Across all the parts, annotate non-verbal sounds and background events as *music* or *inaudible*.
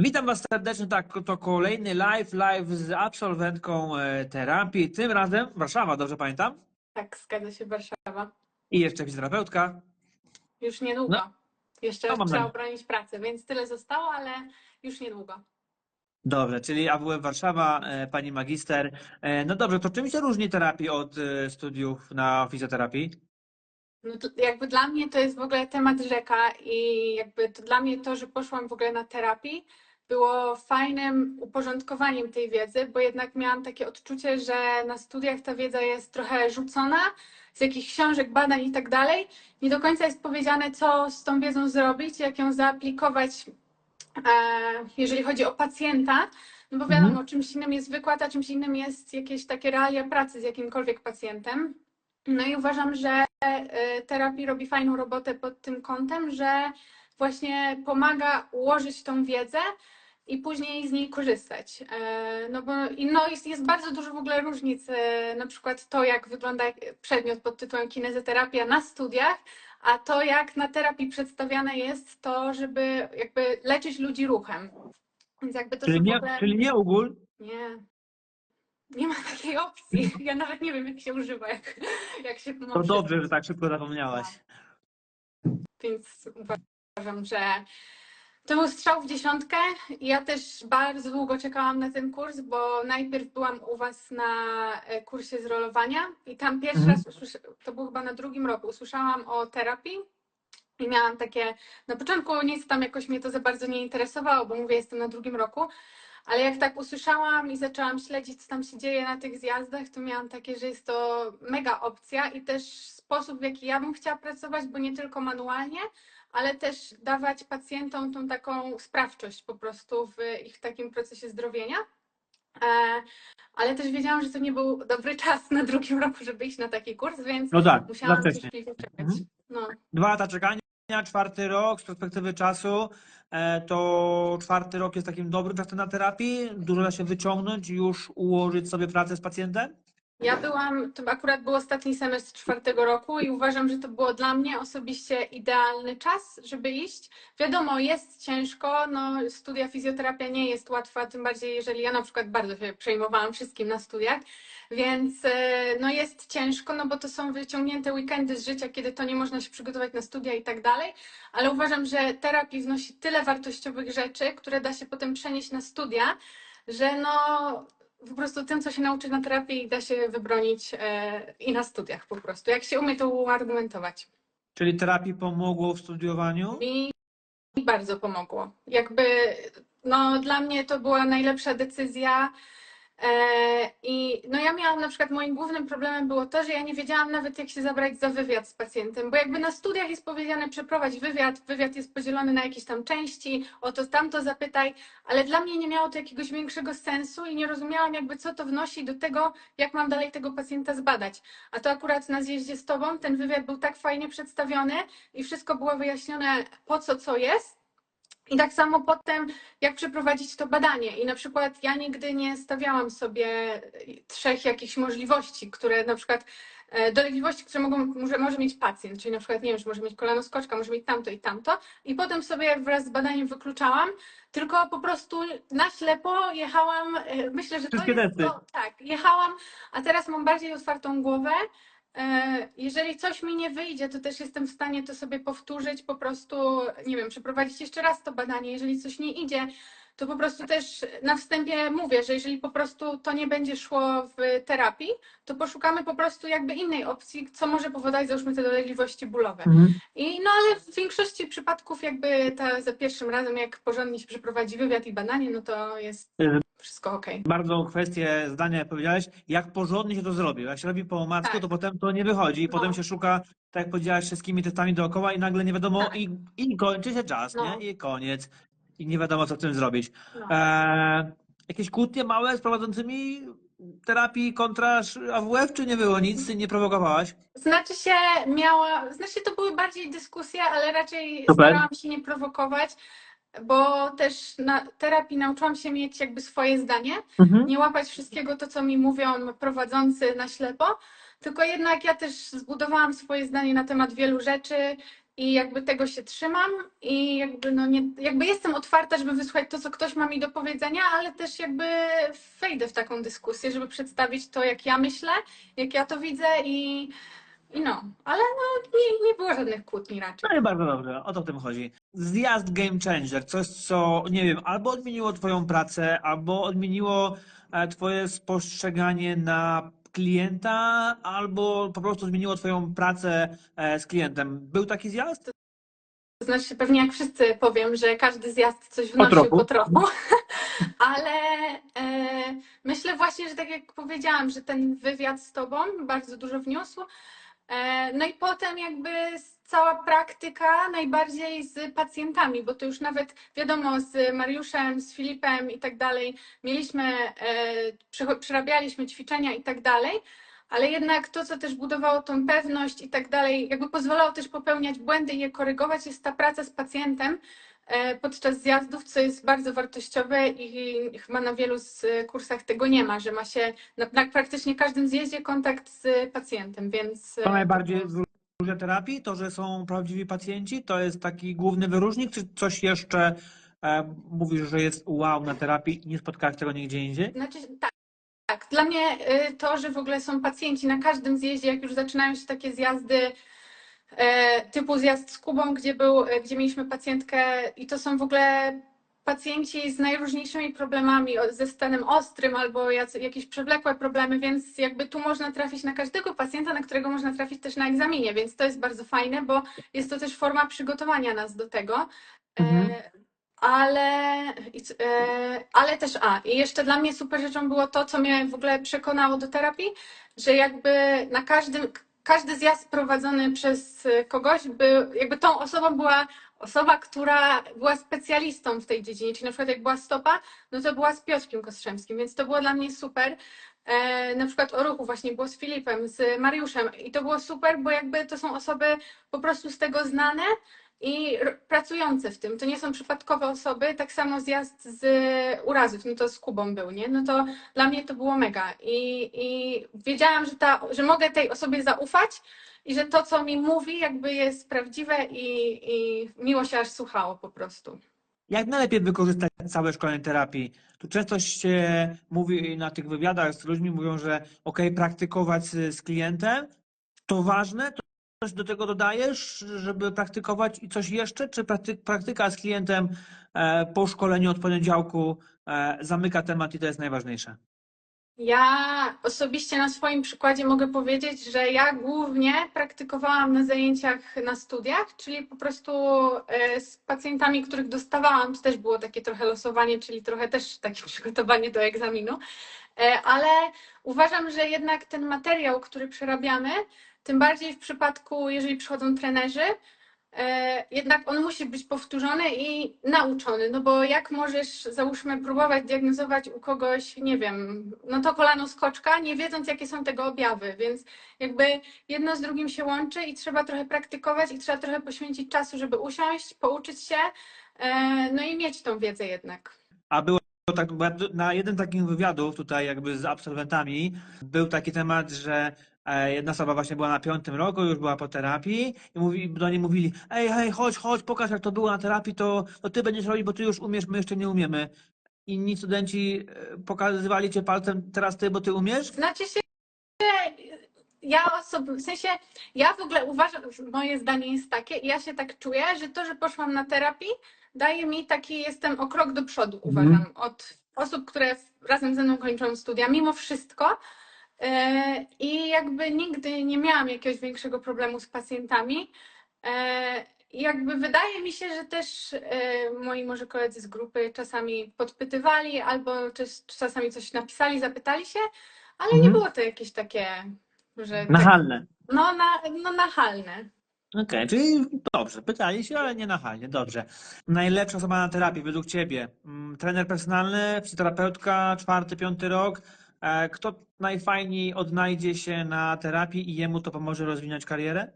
Witam Was serdecznie, tak, to kolejny live, live z absolwentką e, terapii, tym razem Warszawa, dobrze pamiętam? Tak, zgadza się Warszawa. I jeszcze fizjoterapeutka. Już niedługo. No. Jeszcze No, trzeba obronić pracę, więc tyle zostało, ale już niedługo. Dobrze, czyli AWF Warszawa, e, Pani magister. E, No dobrze, to czym się różni terapii od studiów na fizjoterapii? No jakby dla mnie to jest w ogóle temat rzeka i jakby to dla mnie to, że poszłam w ogóle na terapii, było fajnym uporządkowaniem tej wiedzy, bo jednak miałam takie odczucie, że na studiach ta wiedza jest trochę rzucona z jakichś książek, badań i tak dalej. Nie do końca jest powiedziane, co z tą wiedzą zrobić, jak ją zaaplikować, e, jeżeli chodzi o pacjenta. No bo wiadomo, Mhm. czymś innym jest wykład, a czymś innym jest jakieś takie realia pracy z jakimkolwiek pacjentem. No i uważam, że terapii robi fajną robotę pod tym kątem, że właśnie pomaga ułożyć tą wiedzę i później z niej korzystać. E, No bo no jest, jest bardzo dużo w ogóle różnic, e, na przykład to, jak wygląda przedmiot pod tytułem kinezoterapia na studiach, a to, jak na terapii przedstawiane jest to, żeby jakby leczyć ludzi ruchem. Więc jakby to Czyli nie, ogóle... czyli nie ogól, Nie. Nie ma takiej opcji. Ja nawet nie wiem, jak się używa, jak, jak się to dobrze, że tak szybko zapomniałaś. Więc uważam, że to był strzał w dziesiątkę. Ja też bardzo długo czekałam na ten kurs, bo najpierw byłam u Was na e, kursie z rolowania i tam pierwszy Mhm. raz, to było chyba na drugim roku, usłyszałam o terapii. I miałam takie, na początku nic tam jakoś mnie to za bardzo nie interesowało, bo mówię, jestem na drugim roku, ale jak tak usłyszałam i zaczęłam śledzić, co tam się dzieje na tych zjazdach, to miałam takie, że jest to mega opcja i też sposób, w jaki ja bym chciała pracować, bo nie tylko manualnie, ale też dawać pacjentom tą taką sprawczość po prostu w ich takim procesie zdrowienia. E, Ale też wiedziałam, że to nie był dobry czas na drugim roku, żeby iść na taki kurs, więc No tak, musiałam czekać. Mhm. No. Dwa lata czekania, czwarty rok z perspektywy czasu, e, to czwarty rok jest takim dobrym czasem na terapii, dużo da się wyciągnąć już ułożyć sobie pracę z pacjentem? Ja byłam, to akurat był ostatni semestr czwartego roku i uważam, że to było dla mnie osobiście idealny czas, żeby iść. Wiadomo, jest ciężko, no studia fizjoterapia nie jest łatwa, tym bardziej jeżeli ja na przykład bardzo się przejmowałam wszystkim na studiach, więc e, no jest ciężko, no bo to są wyciągnięte weekendy z życia, kiedy to nie można się przygotować na studia i tak dalej, ale uważam, że terapii wnosi tyle wartościowych rzeczy, które da się potem przenieść na studia, że no po prostu tym, co się nauczy na terapii, da się wybronić e, i na studiach po prostu. Jak się umie to uargumentować. Czyli terapii pomogło w studiowaniu? Mi mi bardzo pomogło. Jakby, no dla mnie to była najlepsza decyzja. E, I no ja miałam na przykład moim głównym problemem było to, że ja nie wiedziałam nawet jak się zabrać za wywiad z pacjentem, bo jakby na studiach jest powiedziane przeprowadź wywiad, wywiad jest podzielony na jakieś tam części, o to tamto zapytaj, ale dla mnie nie miało to jakiegoś większego sensu i nie rozumiałam jakby co to wnosi do tego, jak mam dalej tego pacjenta zbadać. A to akurat na zjeździe z tobą ten wywiad był tak fajnie przedstawiony i wszystko było wyjaśnione po co co jest. I tak samo potem, jak przeprowadzić to badanie. I na przykład ja nigdy nie stawiałam sobie trzech jakichś możliwości, które na przykład e, dolegliwości, które mogą, może, może mieć pacjent, czyli na przykład, nie wiem, że może mieć kolanoskoczka, może mieć tamto i tamto. I potem sobie wraz z badaniem wykluczałam, tylko po prostu na ślepo jechałam, e, myślę, że to Wszystkie jest to, tak, jechałam, a teraz mam bardziej otwartą głowę. E, Jeżeli coś mi nie wyjdzie, to też jestem w stanie to sobie powtórzyć, po prostu, nie wiem, przeprowadzić jeszcze raz to badanie. Jeżeli coś nie idzie, to po prostu też na wstępie mówię, że jeżeli po prostu to nie będzie szło w terapii, to poszukamy po prostu jakby innej opcji, co może powodować załóżmy te dolegliwości bólowe. I no ale w większości przypadków jakby ta, za pierwszym razem, jak porządnie się przeprowadzi wywiad i badanie, no to jest Mhm. Wszystko okej. Bardzo kwestię zdania powiedziałeś, jak porządnie się to zrobi. Jak się robi po omacku, Tak. to potem to nie wychodzi i No. potem się szuka, tak jak powiedziałaś, wszystkimi testami dookoła i nagle nie wiadomo Tak. i, i kończy się czas, No. nie? I koniec. I nie wiadomo, co z tym zrobić. No. Eee, jakieś kłótnie małe z prowadzącymi terapii kontra AWF, czy nie było nic? Nie prowokowałaś? Znaczy się miała, znaczy to były bardziej dyskusje, ale raczej Super. starałam się nie prowokować, bo też na terapii nauczyłam się mieć jakby swoje zdanie, nie łapać wszystkiego to, co mi mówią prowadzący na ślepo, tylko jednak ja też zbudowałam swoje zdanie na temat wielu rzeczy i jakby tego się trzymam i jakby no nie, jakby jestem otwarta, żeby wysłuchać to, co ktoś ma mi do powiedzenia, ale też jakby wejdę w taką dyskusję, żeby przedstawić to, jak ja myślę, jak ja to widzę i, i no, ale no nie, nie było żadnych kłótni raczej. No i bardzo dobrze, o to w tym chodzi. Zjazd Game Changer, coś co, nie wiem, albo odmieniło twoją pracę, albo odmieniło e, twoje spostrzeganie na klienta, albo po prostu zmieniło twoją pracę e, z klientem. Był taki zjazd? To znaczy, pewnie jak wszyscy powiem, że każdy zjazd coś Po wnosił trochu. po trochu, *laughs* ale e, myślę właśnie, że tak jak powiedziałam, że ten wywiad z Tobą bardzo dużo wniósł. E, no i potem jakby cała praktyka najbardziej z pacjentami, bo to już nawet wiadomo z Mariuszem, z Filipem i tak dalej, mieliśmy, e, przerabialiśmy ćwiczenia i tak dalej, ale jednak to, co też budowało tą pewność i tak dalej, jakby pozwalało też popełniać błędy i je korygować, jest ta praca z pacjentem podczas zjazdów, co jest bardzo wartościowe i chyba na wielu z kursach tego nie ma, że ma się na, na praktycznie każdym zjeździe kontakt z pacjentem, więc... e, To najbardziej wyróżnia terapii, to, że są prawdziwi pacjenci, to jest taki główny wyróżnik, czy coś jeszcze e, mówisz, że jest wow na terapii i nie spotkałeś tego nigdzie indziej? Znaczy, tak, tak. Dla mnie to, że w ogóle są pacjenci na każdym zjeździe, jak już zaczynają się takie zjazdy e, typu zjazd z Kubą, gdzie, był, e, gdzie mieliśmy pacjentkę i to są w ogóle pacjenci z najróżniejszymi problemami, ze stanem ostrym albo jakieś przewlekłe problemy, więc jakby tu można trafić na każdego pacjenta, na którego można trafić też na egzaminie, więc to jest bardzo fajne, bo jest to też forma przygotowania nas do tego. Mhm. E, ale, i c- e, ale też, a, i jeszcze dla mnie super rzeczą było to, co mnie w ogóle przekonało do terapii, że jakby na każdym, każdy zjazd prowadzony przez e, kogoś, by, jakby tą osobą była osoba, która była specjalistą w tej dziedzinie, czyli na przykład jak była stopa, no to była z Piotrkiem Kostrzemskim, więc to było dla mnie super. E, na przykład o ruchu właśnie było z Filipem, z Mariuszem i to było super, bo jakby to są osoby po prostu z tego znane, i pracujące w tym. To nie są przypadkowe osoby. Tak samo zjazd z urazów, no to z Kubą był, nie? No to dla mnie to było mega. I, i wiedziałam, że, ta, że mogę tej osobie zaufać i że to, co mi mówi, jakby jest prawdziwe i, i miło się aż słuchało po prostu. Jak najlepiej wykorzystać całe szkolenie terapii? Tu często się mówi na tych wywiadach z ludźmi, mówią, że ok, praktykować z, klientem, to ważne, coś do tego dodajesz, żeby praktykować i coś jeszcze, czy prakty, praktyka z klientem e, po szkoleniu od poniedziałku e, zamyka temat i to jest najważniejsze? Ja osobiście na swoim przykładzie mogę powiedzieć, że ja głównie praktykowałam na zajęciach na studiach, czyli po prostu e, z pacjentami, których dostawałam, to też było takie trochę losowanie, czyli trochę też takie *laughs* przygotowanie do egzaminu, ale uważam, że jednak ten materiał, który przerabiamy, tym bardziej w przypadku, jeżeli przychodzą trenerzy, e, jednak on musi być powtórzony i nauczony, no bo jak możesz, załóżmy, próbować diagnozować u kogoś, nie wiem, no to kolano skoczka, nie wiedząc, jakie są tego objawy, więc jakby jedno z drugim się łączy i trzeba trochę praktykować i trzeba trochę poświęcić czasu, żeby usiąść, pouczyć się, e, no i mieć tą wiedzę jednak. A było tak, na jednym takim wywiadów tutaj jakby z absolwentami był taki temat, że jedna osoba właśnie była na piątym roku, już była po terapii i mówi, do niej mówili, ej, hej, chodź, chodź, pokaż jak to było na terapii, to, to ty będziesz robić, bo ty już umiesz, my jeszcze nie umiemy. Inni studenci e, pokazywali cię palcem, teraz ty, bo ty umiesz? Znaczy się, ja osob- w sensie, ja w ogóle uważam, moje zdanie jest takie, i ja się tak czuję, że to, że poszłam na terapię, daje mi taki, jestem o krok do przodu, Mhm. uważam, od osób, które razem ze mną kończą studia, mimo wszystko. E, I jakby nigdy nie miałam jakiegoś większego problemu z pacjentami. E, I jakby wydaje mi się, że też e, moi może koledzy z grupy czasami podpytywali albo też czasami coś napisali, zapytali się, ale nie Mhm. było to jakieś takie, że tak, Nachalne. no, na, no nachalne. Okej, czyli dobrze, pytali się, ale nie nachalnie, dobrze. Najlepsza osoba na terapii według Ciebie? Mm, Trener personalny, fizjoterapeutka, czwarty, piąty rok. E, Kto najfajniej odnajdzie się na terapii i jemu to pomoże rozwinąć karierę?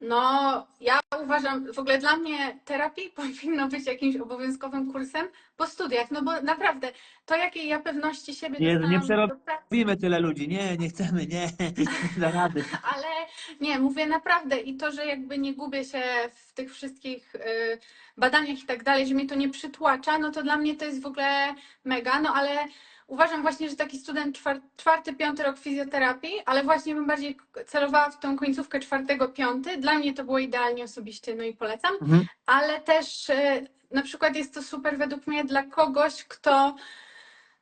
No, ja uważam, w ogóle dla mnie terapii *laughs* powinno być jakimś obowiązkowym kursem po studiach, no bo naprawdę to, jakiej ja pewności siebie nie pracy, Mówimy tyle ludzi, nie, nie chcemy, nie, nie *laughs* da rady. ale nie, mówię naprawdę i to, że jakby nie gubię się w tych wszystkich y, badaniach i tak dalej, że mnie to nie przytłacza, no to dla mnie to jest w ogóle mega, no ale uważam właśnie, że taki student czwar- czwarty, piąty rok fizjoterapii, ale właśnie bym bardziej celowała w tą końcówkę czwartego, piąty, dla mnie to było idealnie osobiście, no i polecam. Mhm. ale też e, na przykład jest to super według mnie dla kogoś, kto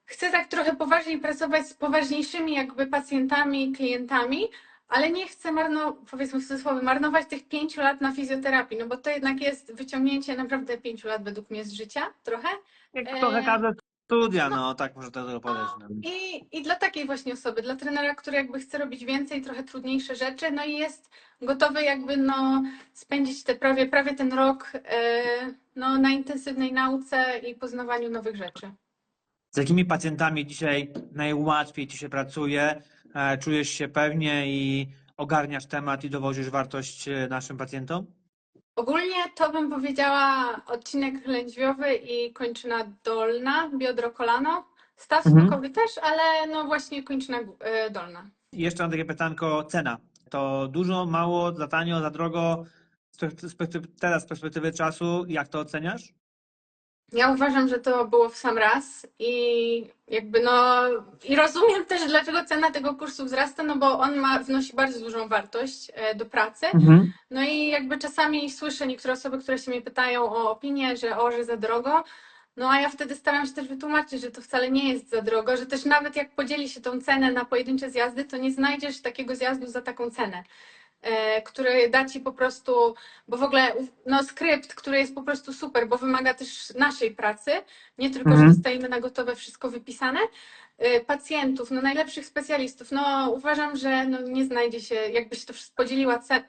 chce tak trochę poważniej pracować z poważniejszymi jakby pacjentami, klientami, ale nie chce marno, powiedzmy w cudzysłowie, marnować tych pięciu lat na fizjoterapii, no bo to jednak jest wyciągnięcie naprawdę pięciu lat według mnie z życia trochę. Jak E, trochę każde studia, no tak może to powiedzieć. No. I, I dla takiej właśnie osoby, dla trenera, który jakby chce robić więcej, trochę trudniejsze rzeczy, no i jest gotowy jakby no spędzić te prawie, prawie ten rok e, no, na intensywnej nauce i poznawaniu nowych rzeczy. Z jakimi pacjentami dzisiaj najłatwiej ci się pracuje? E, Czujesz się pewnie i ogarniasz temat i dowozisz wartość e, naszym pacjentom? Ogólnie to bym powiedziała odcinek lędźwiowy i kończyna dolna, biodro, kolano. Staw Mhm. skokowy też, ale no właśnie kończyna e, dolna. I jeszcze mam takie pytanko, cena. To dużo, mało, za tanio, za drogo? Z perspektywy, teraz z perspektywy czasu, jak to oceniasz? Ja uważam, że to było w sam raz i jakby no i rozumiem też, dlaczego cena tego kursu wzrasta, no bo on ma, wnosi bardzo dużą wartość e, do pracy. No i jakby czasami słyszę niektóre osoby, które się mnie pytają o opinię, że o, że za drogo. No a ja wtedy staram się też wytłumaczyć, że to wcale nie jest za drogo, że też nawet jak podzieli się tą cenę na pojedyncze zjazdy, to nie znajdziesz takiego zjazdu za taką cenę, który da ci po prostu, bo w ogóle no skrypt, który jest po prostu super, bo wymaga też naszej pracy, nie tylko, Mhm. że dostajemy na gotowe wszystko wypisane, e, pacjentów, no najlepszych specjalistów, no uważam, że no nie znajdzie się, jakby się to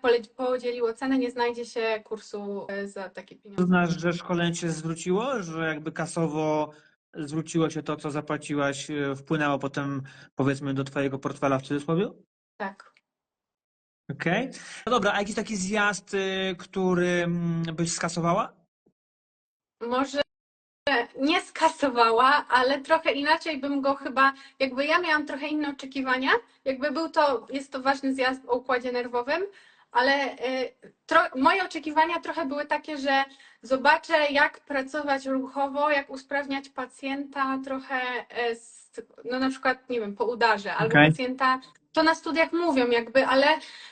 pole- podzieliło cenę, nie znajdzie się kursu e, za takie pieniądze. Uznasz, że szkolenie się zwróciło, że jakby kasowo zwróciło się to, co zapłaciłaś, e, wpłynęło potem powiedzmy do twojego portfela w cudzysłowie? Tak. Okej. No dobra, a jakiś taki zjazd, y, który mm, byś skasowała? Może nie skasowała, ale trochę inaczej bym go chyba, jakby ja miałam trochę inne oczekiwania, jakby był to, jest to ważny zjazd o układzie nerwowym, ale y, tro, moje oczekiwania trochę były takie, że zobaczę jak pracować ruchowo, jak usprawniać pacjenta trochę, y, z, no na przykład, nie wiem, po udarze, albo Okej. pacjenta, to na studiach mówią jakby, ale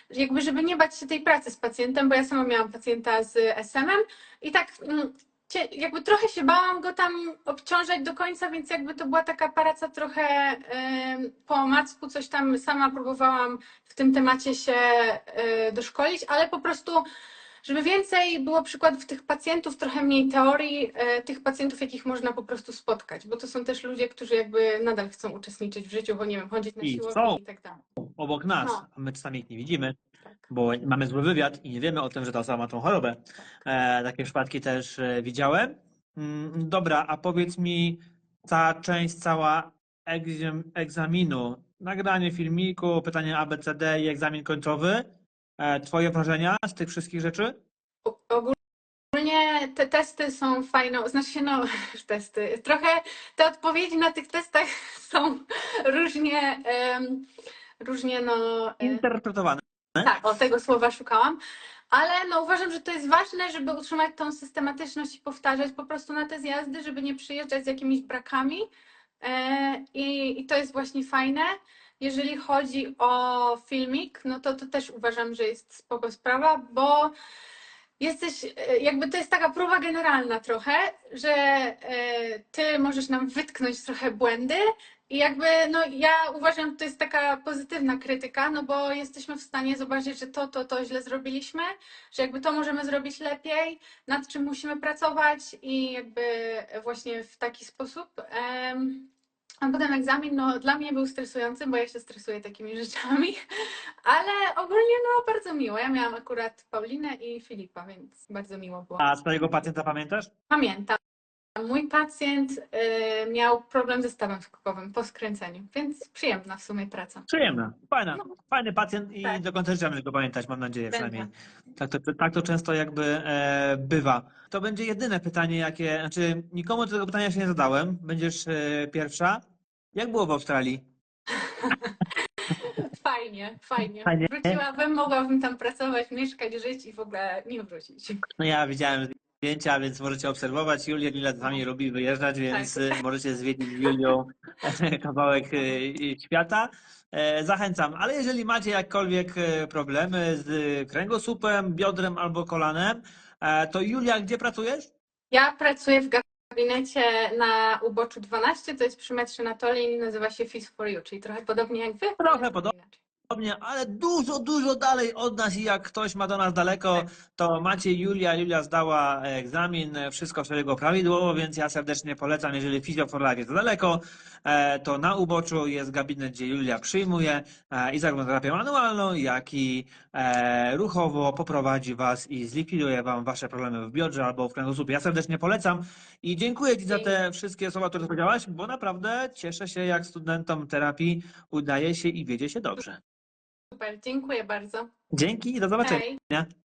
jakby żeby nie bać się tej pracy z pacjentem, bo ja sama miałam pacjenta z SM-em i tak mm, jakby trochę się bałam go tam obciążać do końca, więc jakby to była taka praca trochę po omacku, coś tam sama próbowałam w tym temacie się e, doszkolić, ale po prostu żeby więcej było przykładów tych pacjentów, trochę mniej teorii, e, tych pacjentów, jakich można po prostu spotkać, bo to są też ludzie, którzy jakby nadal chcą uczestniczyć w życiu, bo nie wiem, chodzić na I siłownię i tak dalej. Obok nas, No. a my czasami ich nie widzimy, Tak. bo mamy zły wywiad i nie wiemy o tym, że ta osoba ma tą chorobę. E, takie przypadki też e, widziałem. Mm, dobra, a powiedz mi, ta część cała egzam, egzaminu, nagranie filmiku, pytanie ABCD i egzamin końcowy, twoje wrażenia z tych wszystkich rzeczy? Ogólnie te testy są fajne, znaczy się no, *laughs* testy, trochę te odpowiedzi na tych testach *laughs* są różnie, em, różnie no, e, Interpretowane. tak, o tego słowa szukałam, ale no uważam, że to jest ważne, żeby utrzymać tą systematyczność i powtarzać po prostu na te zjazdy, żeby nie przyjeżdżać z jakimiś brakami e, i, i to jest właśnie fajne. Jeżeli chodzi o filmik, no to to też uważam, że jest spoko sprawa, bo jesteś, e, jakby to jest taka próba generalna trochę, że e, ty możesz nam wytknąć trochę błędy i jakby, no ja uważam, że to jest taka pozytywna krytyka, no bo jesteśmy w stanie zobaczyć, że to, to, to źle zrobiliśmy, że jakby to możemy zrobić lepiej, nad czym musimy pracować i jakby właśnie w taki sposób. Em, a potem egzamin, no dla mnie był stresujący, bo ja się stresuję takimi *laughs* rzeczami, ale ogólnie no bardzo miło. Ja miałam akurat Paulinę i Filipa, więc bardzo miło było. A swojego pacjenta pamiętasz? Pamiętam. Mój pacjent y, miał problem ze stawem skokowym po skręceniu, więc przyjemna w sumie praca. Przyjemne, fajna, No. fajny pacjent i Tak. do końca życia będę go pamiętać, mam nadzieję Będę. przynajmniej. Tak to, tak to często jakby e, bywa. To będzie jedyne pytanie, jakie, znaczy nikomu tego pytania się nie zadałem, będziesz e, pierwsza. Jak było w Australii? *laughs* Fajnie, fajnie. Fajnie. Wróciłabym, mogłabym tam pracować, mieszkać, żyć i w ogóle nie wrócić. No ja widziałem zdjęcia, więc możecie obserwować. Julia Lila z wami lubi wyjeżdżać, więc Tak. e, możecie zwiedzić z Julią *laughs* kawałek e, świata. E, Zachęcam, ale jeżeli macie jakkolwiek problemy z kręgosłupem, biodrem albo kolanem, to Julia, gdzie pracujesz? Ja pracuję w gabinecie na uboczu 12, to jest przy metrze Natolin, nazywa się Fizz for You, czyli trochę podobnie jak wy. Trochę podobnie. ale dużo, dużo dalej od nas i jak ktoś ma do nas daleko, to macie Julia. Julia zdała egzamin, wszystko przebiegło prawidłowo, więc ja serdecznie polecam, jeżeli Physio for Life jest za daleko, to na uboczu jest gabinet, gdzie Julia przyjmuje e, i zarówno terapię manualną, jak i e, ruchowo poprowadzi Was i zlikwiduje Wam Wasze problemy w biodrze albo w kręgosłupie. Ja serdecznie polecam i dziękuję Ci za te wszystkie słowa, które powiedziałaś, bo naprawdę cieszę się, jak studentom terapii udaje się i wiedzie się dobrze. Super, dziękuję bardzo. Dzięki i do zobaczenia. Hej.